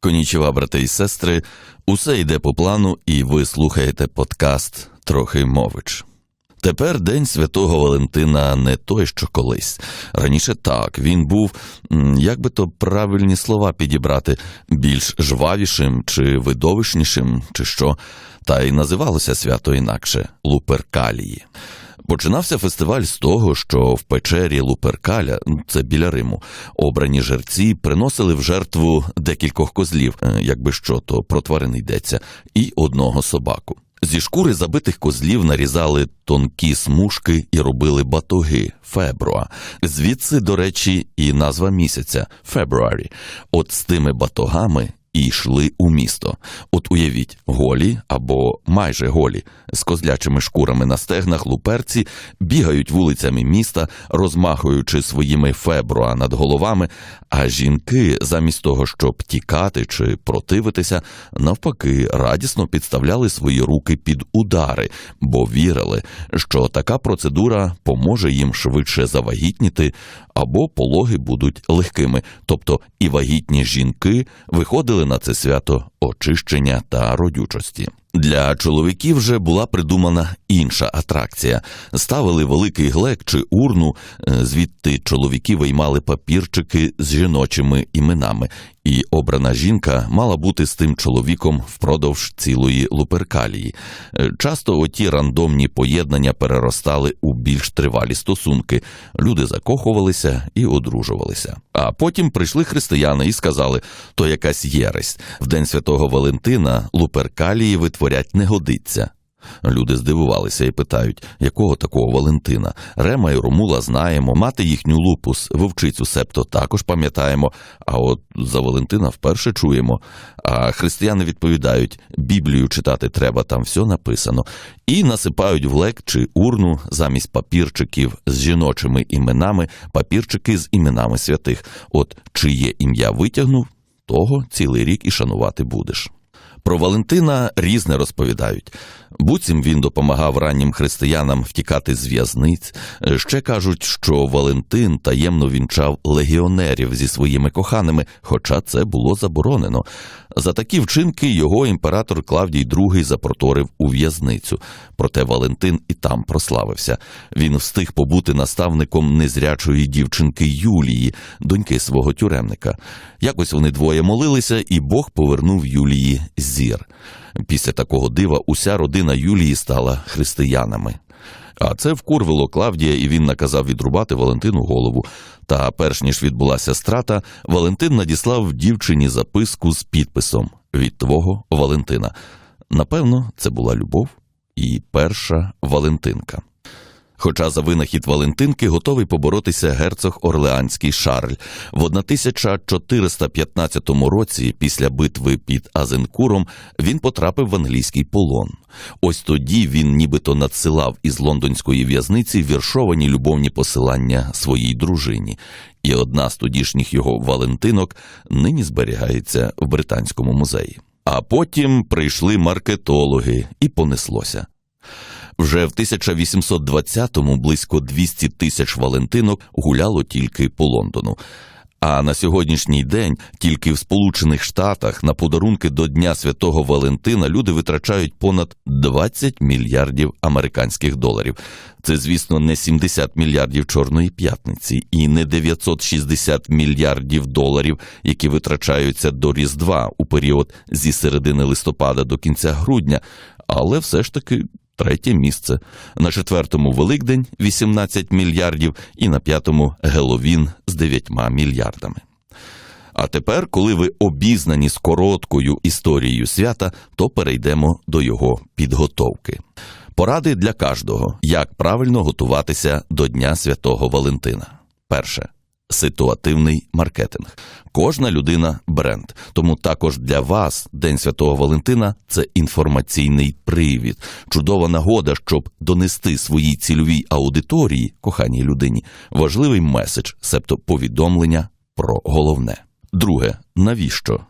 Конічева, брати і сестри, усе йде по плану, і ви слухаєте подкаст Трохи мович. Тепер День Святого Валентина не той, що колись. Раніше так, він був, як би то правильні слова підібрати, більш жвавішим чи видовищнішим, чи що, та й називалося свято інакше Луперкалії. Починався фестиваль з того, що в печері Луперкаля, це біля Риму, обрані жерці приносили в жертву декількох козлів, е, якби що, то про тварин йдеться, і одного собаку. Зі шкури забитих козлів нарізали тонкі смужки і робили батоги фебруа. Звідси, до речі, і назва місяця Фебруарі. От з тими батогами і йшли у місто. От уявіть, голі або майже голі, з козлячими шкурами на стегнах луперці бігають вулицями міста, розмахуючи своїми фебруа над головами, а жінки, замість того, щоб тікати чи противитися, навпаки, радісно підставляли свої руки під удари, бо вірили, що така процедура поможе їм швидше завагітніти, або пологи будуть легкими, тобто і вагітні жінки виходили на це свято очищення та родючості. Для чоловіків вже була придумана інша атракція. Ставили великий глек чи урну, е, звідти чоловіки виймали папірчики з жіночими іменами, і обрана жінка мала бути з тим чоловіком впродовж цілої луперкалії. Е, Часто оті рандомні поєднання переростали у більш тривалі стосунки. Люди закохувалися і одружувалися. А потім прийшли християни і сказали: то якась єресь. В день святого Валентина луперкалії витворять не годиться. Люди здивувалися і питають, якого такого Валентина. Рема і Ромула знаємо, мати їхню лупус, вовчицю септо також пам'ятаємо, а от за Валентина вперше чуємо. А християни відповідають, Біблію читати треба, там все написано, і насипають в лек чи урну замість папірчиків з жіночими іменами, папірчики з іменами святих. От чиє ім'я витягнув, того цілий рік і шанувати будеш. Про Валентина різне розповідають. Буцім він допомагав раннім християнам втікати з в'язниць. Ще кажуть, що Валентин таємно вінчав легіонерів зі своїми коханими, хоча це було заборонено. За такі вчинки його імператор Клавдій II запроторив у в'язницю. Проте Валентин і там прославився. Він встиг побути наставником незрячої дівчинки Юлії, доньки свого тюремника. Якось вони двоє молилися, і Бог повернув Юлії зір. Після такого дива уся родина Юлії стала християнами. А це вкурвило Клавдія, і він наказав відрубати Валентину голову. Та перш ніж відбулася страта, Валентин надіслав дівчині записку з підписом від твого Валентина. Напевно, це була любов і перша Валентинка. Хоча за винахід Валентинки готовий поборотися герцог Орлеанський Шарль. В 1415 році, після битви під Азенкуром, він потрапив в англійський полон. Ось тоді він нібито надсилав із лондонської в'язниці віршовані любовні посилання своїй дружині. І одна з тодішніх його Валентинок нині зберігається в Британському музеї. А потім прийшли маркетологи, і понеслося. Вже в 1820-му близько 200 тисяч валентинок гуляло тільки по Лондону. А на сьогоднішній день тільки в Сполучених Штатах на подарунки до Дня Святого Валентина люди витрачають понад 20 мільярдів американських доларів. Це, звісно, не 70 мільярдів Чорної п'ятниці і не 960 мільярдів доларів, які витрачаються до Різдва у період зі середини листопада до кінця грудня, але все ж таки третє місце. На четвертому Великдень 18 мільярдів і на п'ятому Геловін з 9 мільярдами. А тепер, коли ви обізнані з короткою історією свята, то перейдемо до його підготовки. Поради для кожного, як правильно готуватися до Дня Святого Валентина. Перше. Ситуативний маркетинг. Кожна людина бренд. Тому також для вас День Святого Валентина це інформаційний привід, чудова нагода, щоб донести своїй цільовій аудиторії, коханій людині, важливий меседж, себто повідомлення про головне. Друге, навіщо?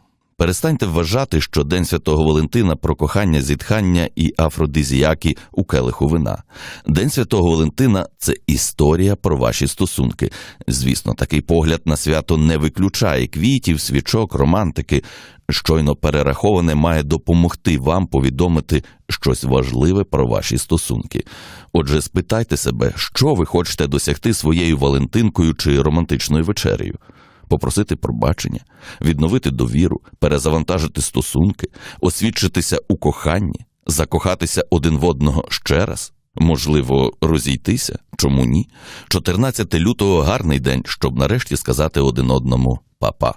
Перестаньте вважати, що День Святого Валентина про кохання, зітхання і афродизіаки у келиху вина. День Святого Валентина це історія про ваші стосунки. Звісно, такий погляд на свято не виключає квітів, свічок, романтики. Щойно перераховане має допомогти вам повідомити щось важливе про ваші стосунки. Отже, спитайте себе, що ви хочете досягти своєю Валентинкою чи романтичною вечерею попросити пробачення, відновити довіру, перезавантажити стосунки, освідчитися у коханні, закохатися один в одного ще раз. Можливо, розійтися? Чому ні? 14 лютого гарний день, щоб нарешті сказати один одному папа.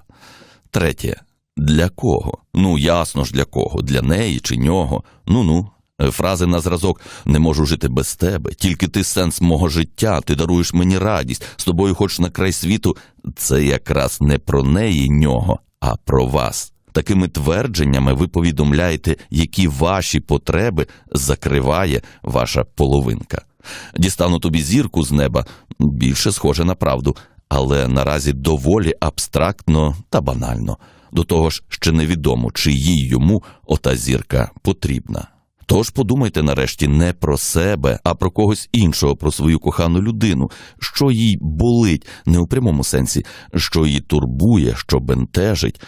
Третє. Для кого? Ну, ясно ж для кого, для неї чи нього. Ну ну. Фрази на зразок не можу жити без тебе, тільки ти сенс мого життя, ти даруєш мені радість, з тобою хоч на край світу. Це якраз не про неї нього, а про вас. Такими твердженнями ви повідомляєте, які ваші потреби закриває ваша половинка. Дістану тобі зірку з неба більше схоже на правду, але наразі доволі абстрактно та банально. До того ж, ще невідомо, чи їй йому ота зірка потрібна. Тож подумайте нарешті не про себе, а про когось іншого, про свою кохану людину, що їй болить, не у прямому сенсі, що її турбує, що бентежить,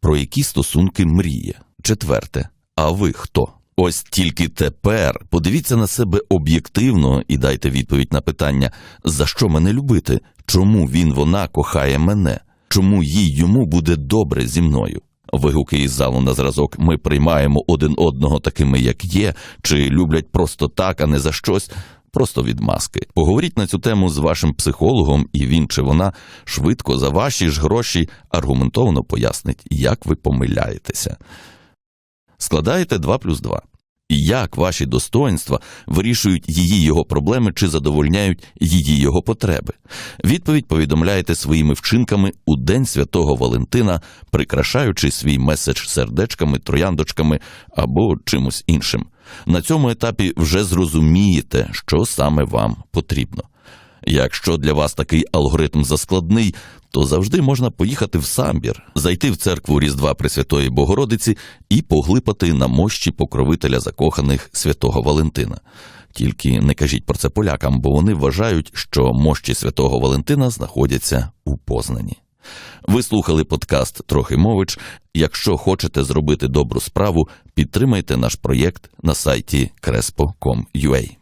про які стосунки мріє. Четверте, а ви хто? Ось тільки тепер подивіться на себе об'єктивно і дайте відповідь на питання, за що мене любити, чому він вона кохає мене, чому їй йому буде добре зі мною. Вигуки із залу на зразок ми приймаємо один одного такими, як є, чи люблять просто так, а не за щось. Просто від маски. Поговоріть на цю тему з вашим психологом, і він чи вона швидко за ваші ж гроші аргументовано пояснить, як ви помиляєтеся. Складаєте 2 плюс 2. І як ваші достоинства вирішують її його проблеми чи задовольняють її його потреби? Відповідь повідомляєте своїми вчинками у День Святого Валентина, прикрашаючи свій меседж сердечками, трояндочками або чимось іншим. На цьому етапі вже зрозумієте, що саме вам потрібно. Якщо для вас такий алгоритм заскладний, то завжди можна поїхати в самбір, зайти в церкву Різдва Пресвятої Богородиці і поглипати на мощі покровителя закоханих святого Валентина. Тільки не кажіть про це полякам, бо вони вважають, що мощі святого Валентина знаходяться у Познані. Ви слухали подкаст Трохи мович. Якщо хочете зробити добру справу, підтримайте наш проєкт на сайті crespo.com.ua.